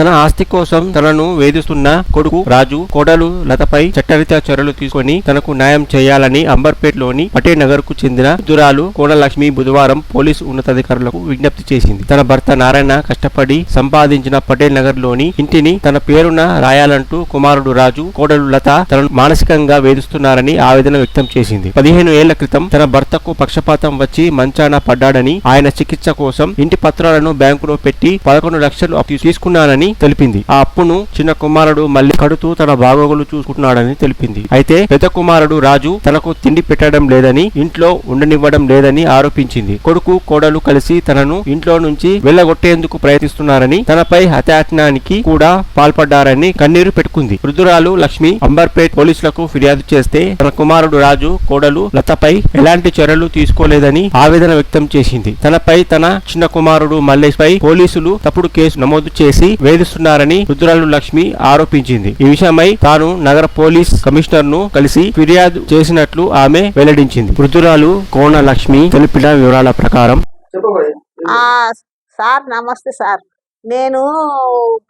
తన ఆస్తి కోసం తనను వేధిస్తున్న కొడుకు రాజు కోడలు లతపై చట్టరీత్యా చర్యలు తీసుకొని తనకు న్యాయం చేయాలని అంబర్పేటలోని పటేల్ నగర్కు చెందిన దురాలు కోనలక్ష్మి బుధవారం పోలీసు ఉన్నతాధికారులకు విజ్ఞప్తి చేసింది. తన భర్త నారాయణ కష్టపడి సంపాదించిన పటేల్ నగర్లోని ఇంటిని తన పేరున రాయాలంటూ కుమారుడు రాజు కోడలు లత తనను మానసికంగా వేధిస్తున్నారని ఆవేదన వ్యక్తం చేసింది. పదిహేను ఏళ్ళ క్రితం తన భర్తకు పక్షపాతం వచ్చి మంచాన పడ్డాడని ఆయన చికిత్స కోసం ఇంటి పత్రాలను బ్యాంకులో పెట్టి పదకొండు లక్షలు తీసుకున్నానని తెలిపింది. ఆ అప్పును చిన్న కుమారుడు మళ్ళీ కడుతూ తన బాగోగులు చూసుకుంటున్నాడని తెలిపింది. అయితే పెద్ద కుమారుడు రాజు తనకు తిండి పెట్టడం లేదని ఇంట్లో ఉండనివ్వడం లేదని ఆరోపించింది. కొడుకు కోడలు కలిసి తనను ఇంట్లో నుంచి వెళ్ళగొట్టేందుకు ప్రయత్నిస్తున్నారని తనపై హత్యాయత్నానికి కూడా పాల్పడ్డారని కన్నీరు పెట్టుకుంది. వృద్ధురాలు లక్ష్మి అంబర్పేట్ పోలీసులకు ఫిర్యాదు చేస్తే తన కుమారుడు రాజు కోడలు లతపై ఎలాంటి చర్యలు తీసుకోలేదని ఆవేదన వ్యక్తం చేసింది. తనపై తన చిన్న కుమారుడు మల్లేష్ పై పోలీసులు తప్పుడు కేసు నమోదు చేసి వేధిస్తున్నారని రుద్రాలు లక్ష్మి ఆరోపించింది. ఈ విషయమై తాను నగర పోలీస్ కమిషనర్ను కలిసి ఫిర్యాదు చేసినట్లు ఆమె వెల్లడించింది. వృద్ధురాలు కోన లక్ష్మి తెలిపిన వివరాల ప్రకారం ఆ సార్ నమస్తే సార్. నేను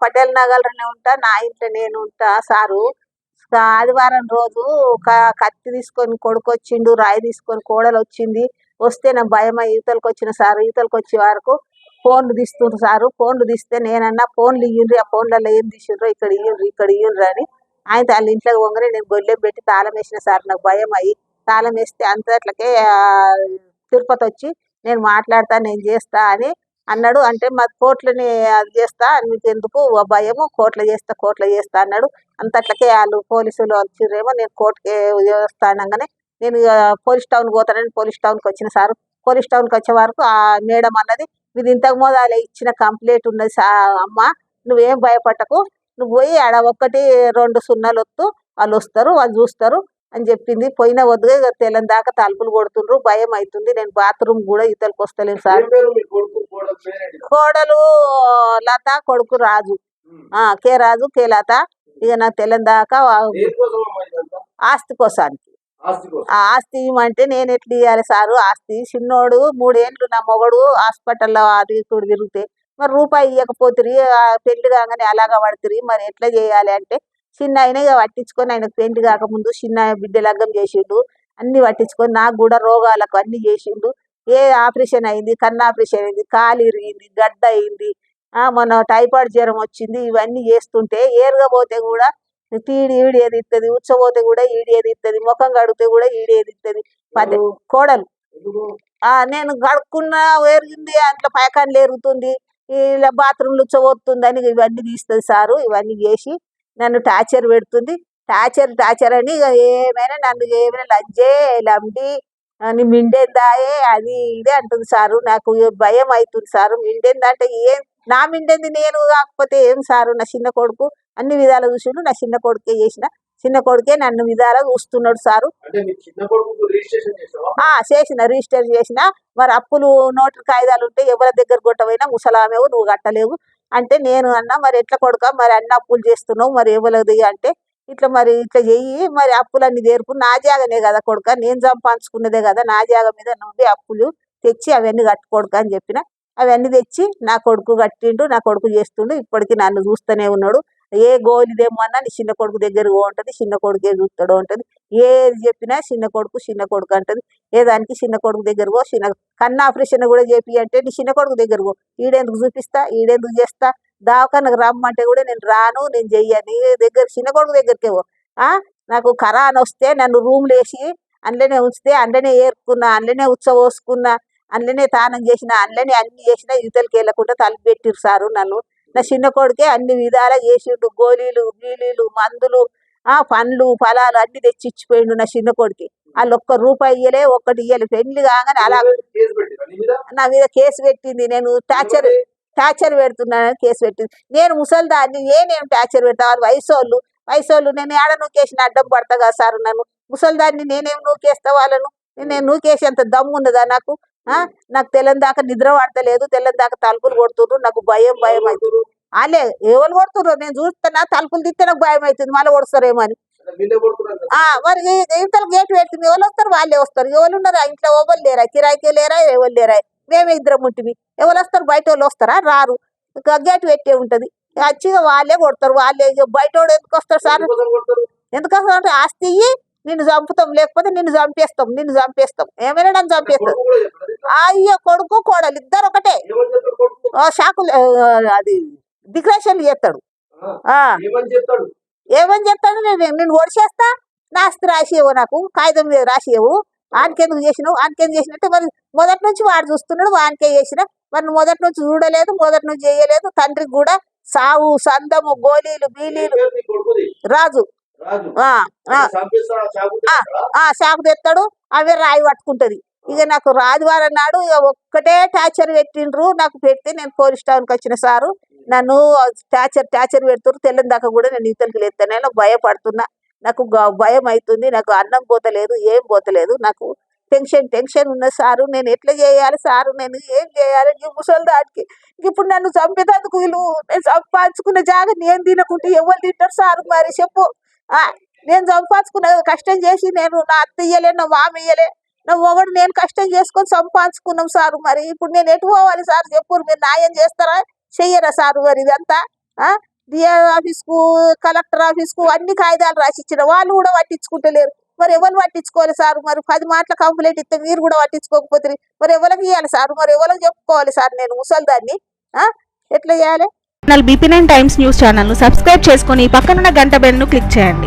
పటేల్ నగర్లోనే ఉంటా నా ఇంట్లో నేను ఉంటా సారు. ఆదివారం రోజు క- కత్తి తీసుకొని కొడుకు వచ్చిండు రాయి తీసుకొని కోడలు వచ్చింది వస్తే నా భయం అయ్యి ఈతలకు వచ్చిన సార్ ఈతలకు వచ్చే వరకు ఫోన్లు తీస్తుండ్రు సారు. ఫోన్లు తీస్తే నేనన్నా ఫోన్లు ఇయ్యండ్రి. ఆ ఫోన్లలో ఏం తీసిండ్రో ఇక్కడ ఇయ్యండ్రి ఇక్కడ ఇయ్యండ్రి అని ఆయన వాళ్ళ ఇంట్లో పోగానే నేను గొల్లెం పెట్టి తాళం వేసిన సార్. నాకు భయం అయ్యి తాళం వేస్తే అంతట్లకే తిరుపతి వచ్చి నేను మాట్లాడతా నేను చేస్తా అని అన్నాడు. అంటే మా కోట్లని అది చేస్తా మీకు ఎందుకు ఆ భయము? కోట్ల చేస్తా కోట్ల చేస్తా అన్నాడు. అంతట్లకే వాళ్ళు పోలీసులు వచ్చిర్రేమో నేను కోర్టుకి చేస్తా అనగానే నేను పోలీస్ టౌన్ పోతానని పోలీస్ టౌన్కి వచ్చిన సార్. పోలీస్ టౌన్కి వచ్చే వరకు ఆ మేడం అన్నది ఇది ఇంతకు మొదలు ఇచ్చిన కంప్లైంట్ ఉన్నది సా అమ్మ నువ్వేం భయపడకు. నువ్వు పోయి ఆడ ఒక్కటి రెండు సున్నాలు వస్తూ వాళ్ళు వస్తారు వాళ్ళు చూస్తారు అని చెప్పింది. పోయిన వద్దుగా ఇక తెల్లని దాకా తలుపులు కొడుతుండ్రు. భయం అవుతుంది నేను బాత్రూమ్ కూడా ఇతలకు వస్తలేను సార్. కోడలు లత కొడుకు రాజు. ఆ కే రాజు కే లత. ఇక నాకు తెల్లని దాకా ఆస్తి కోసానికి. ఆస్తి అంటే నేను ఎట్లా ఇవ్వాలి సారు? ఆస్తి చిన్నోడు మూడేండ్లు నా మొగడు హాస్పిటల్లో అది ఇక్కడ తిరిగితే మరి రూపాయి ఇవ్వకపోతే పెళ్ళి కాగానే అలాగా పడుతుంది మరి ఎట్లా చేయాలి అంటే చిన్న ఆయన ఇక పట్టించుకొని ఆయన పెళ్ళి కాకముందు చిన్న బిడ్డ లగ్గం చేసిండు అన్ని పట్టించుకొని నాకు కూడా రోగాలకు అన్ని చేసిండు. ఏ ఆపరేషన్ అయింది? కన్ను ఆపరేషన్ అయింది కాలు ఇరిగింది గడ్డ అయింది ఆ మొన్న టైఫాయిడ్ జ్వరం వచ్చింది ఇవన్నీ చేస్తుంటే ఏరుగా పోతే కూడా తీడి ఈడి ఏది ఇస్తుంది ఉచ్చపోతే కూడా ఈడి ఏది ఇస్తుంది ముఖం కడిగితే కూడా ఈడి ఏది ఇస్తుంది పది కోడలు. ఆ నేను కడుక్కున్నా ఎరిగింది అంట్లో పైకాన్లు ఎరుగుతుంది ఇలా బాత్రూమ్లు ఉచ్చబోతుంది అని ఇవన్నీ తీస్తుంది సారు ఇవన్నీ చేసి నన్ను టార్చర్ పెడుతుంది. టార్చర్ టార్చర్ అని ఏమైనా నన్ను ఏమైనా లంజే లంబి అని మిండేందాయే అది ఇదే అంటుంది సారు. నాకు భయం అవుతుంది సారు. మిండేంది అంటే ఏం నా మిండేంది నేను కాకపోతే ఏం సారు? నా చిన్న కొడుకు అన్ని విధాలు చూసిండు నా చిన్న కొడుకే చేసిన. చిన్న కొడుకే నన్ను విధాలు చూస్తున్నాడు సారు. చేసిన రిజిస్టర్ చేసిన. మరి అప్పులు నోటు కాగితాలు ఉంటే ఎవరి దగ్గర కొట్టవైనా ముసలామేవు నువ్వు కట్టలేవు. అంటే నేను అన్నా మరి ఎట్లా కొడుక? మరి అన్ని అప్పులు చేస్తున్నావు మరి ఎవరిది అంటే ఇట్లా మరి ఇట్లా చెయ్యి. మరి అప్పులన్నీ తీర్పు. నా జాగనే కదా కొడుక. నేను సంపాదించుకున్నదే కదా నా జాగ మీద నువ్వే అప్పులు తెచ్చి అవన్నీ కట్టుకోడుక అని చెప్పిన. అవన్నీ తెచ్చి నా కొడుకు కట్టిండు నా కొడుకు చేస్తుండు. ఇప్పటికీ నన్ను చూస్తూనే ఉన్నాడు. ఏ గోలిదేమన్నా నీ చిన్న కొడుకు దగ్గర ఉంటుంది చిన్న కొడుకే చూస్తాడు ఉంటుంది ఏది చెప్పినా చిన్న కొడుకు చిన్న కొడుకు అంటది. ఏ దానికి చిన్న కొడుకు దగ్గర పో చిన్న కన్ను ఆపరేషన్ కూడా చేపి అంటే నీ చిన్న కొడుకు దగ్గర పో. ఈడెందుకు చూపిస్తా ఈడెందుకు చేస్తా? దవాఖానకు రమ్మంటే కూడా నేను రాను నేను చెయ్యను. దగ్గర చిన్న కొడుకు దగ్గరికే పో. నాకు కరాన్ వస్తే నన్ను రూమ్లు వేసి అందులోనే ఉంచితే అందులోనే ఏరుకున్నా అందులోనే ఉచ్చబోసుకున్నా అందులోనే తానం చేసిన అందులోనే అన్ని చేసిన యువతలకి వెళ్ళకుండా తలుపు పెట్టిరు సారు నన్ను. నా చిన్న కొడుకే అన్ని విధాలా చేసిండు. గోళీలు గీలీలు మందులు ఆ పండ్లు ఫలాలు అన్ని తెచ్చి ఇచ్చిపోయిండు నా చిన్న కొడుకి. వాళ్ళు ఒక్క రూపాయి ఇయ్యలే ఒక్కటి ఇయ్యలే. పెళ్ళి కాగానే అలా నీ మీద? కేసు పెట్టింది. నేను టార్చర్ టార్చర్ పెడుతున్నానని కేసు పెట్టింది. నేను ముసలిదాన్ని ఏ నేను టార్చర్ పెడతా వాళ్ళు వయసు వాళ్ళు నేను ఏడ నూకేసిన? అడ్డం పడతా కదా సార్ నన్ను ముసలిదాన్ని నేనేం నూకేస్తా వాళ్ళను? నేను నూకేసి అంత దమ్ము ఉన్నదా నాకు? ఆ? నాకు తెల్లని దాకా నిద్ర పడతలేదు తెల్లని దాకా తలుపులు కొడుతుండ్రు నాకు భయం భయం అవుతుంది. వాళ్ళే ఎవరు కొడుతుర్రు నేను చూస్తున్నా తలుపులు తిస్తే నాకు భయం అవుతుంది మళ్ళీ కొడుస్తారేమో అని. మరి ఇంతలో గేట్ పెడుతుంది ఎవరు వస్తారు? వాళ్ళే వస్తారు. ఎవరు ఉన్నారు? ఇంట్లో ఎవరు లేరా? కిరాయికే లేరా? ఎవరు లేరా? మేమే ఇద్దరం ఉంటుంది ఎవరు వస్తారు? బయట వాళ్ళు వస్తారా? రారు. ఇంకా గేట్ పెట్టే ఉంటది. వచ్చిగా వాళ్ళే కొడతారు వాళ్ళే. బయట ఎందుకు వస్తారు సార్? ఎందుకు వస్తారు ఆస్తి నిన్ను చంపుతాం లేకపోతే నిన్ను చంపేస్తాం నిన్ను చంపేస్తాం. ఏమైనా నన్ను చంపేస్తాం? అయ్యో కొడుకు కోడలు ఇద్దరు ఒకటే. షాకులు అది డిక్రేషన్లు చేస్తాడు. ఏమని చెప్తాడు? నేను నేను ఓడిచేస్తా నా ఆస్తి రాసియవు నాకు కాగితం మీద రాసియవు ఆనికెందుకు చేసినావు ఆనికెందుకు చేసినట్టే మరి మొదటి నుంచి వాడు చూస్తున్నాడు వానికే చేసిన. మరి మొదటి నుంచి చూడలేదు మొదటి నుంచి చేయలేదు తండ్రికి కూడా సావు సందము గోళీలు బీలీలు? రాజు. చాకు ఆ. తెస్తాడా? అవే రాయి పట్టుకుంటది. ఇక నాకు రాజవారం నాడు ఇక ఒక్కటే టార్చర్ పెట్టిండ్రు నాకు పెడితే నేను పోలీస్ స్టేషన్కి వచ్చిన సారు. నన్ను టార్చర్ టార్చర్ పెడుతున్నారు తెల్లని దాకా కూడా నేను ఈతలకి లేస్తాను భయపడుతున్నా. నాకు భయం అవుతుంది నాకు అన్నం పోతలేదు ఏం పోతలేదు. నాకు టెన్షన్ టెన్షన్ ఉన్న సారు నేను ఎట్లా చేయాలి సారు నేను ఏం చేయాలి? ఈ ముసలి దానికి ఇప్పుడు నన్ను చంపేటందుకు వీళ్ళు నేను సంపాదించుకున్న జాగా నేను తినకుంటే ఎవరు తింటారు సారు మరి? చెప్పు. నేను సంపాదించుకున్న కష్టం చేసి నేను నా అత్త ఇయ్యలే నా మామ ఇయ్యలే. నా మొగడు నేను కష్టం చేసుకొని సంపాదించుకున్నాం సారు. మరి ఇప్పుడు నేను ఎటు పోవాలి సార్ చెప్పు మీరు న్యాయం చేస్తారా? చెయ్యరా సారు మరి ఇదంతా? ఆ? డిఏ ఆఫీస్కు కలెక్టర్ ఆఫీస్కు అన్ని కాగితాలు రాసిచ్చిన వాళ్ళు కూడా పట్టించుకుంటలేరు. మరి ఎవరు పట్టించుకోవాలి సార్? మరి పది మాటల కంప్లైంట్ ఇస్తే మీరు కూడా పట్టించుకోకపోతే మరి ఎవరికి ఇవ్వాలి సార్? మరి ఎవరికి చెప్పుకోవాలి సార్ నేను ముసలిదాన్ని? ఆ? ఎట్లా చేయాలి? Channel BP nine times news ఛానల్ను సబ్స్క్రైబ్ చేసుకొని పక్కనున్న గంట బెల్ను క్లిక్ చేయండి.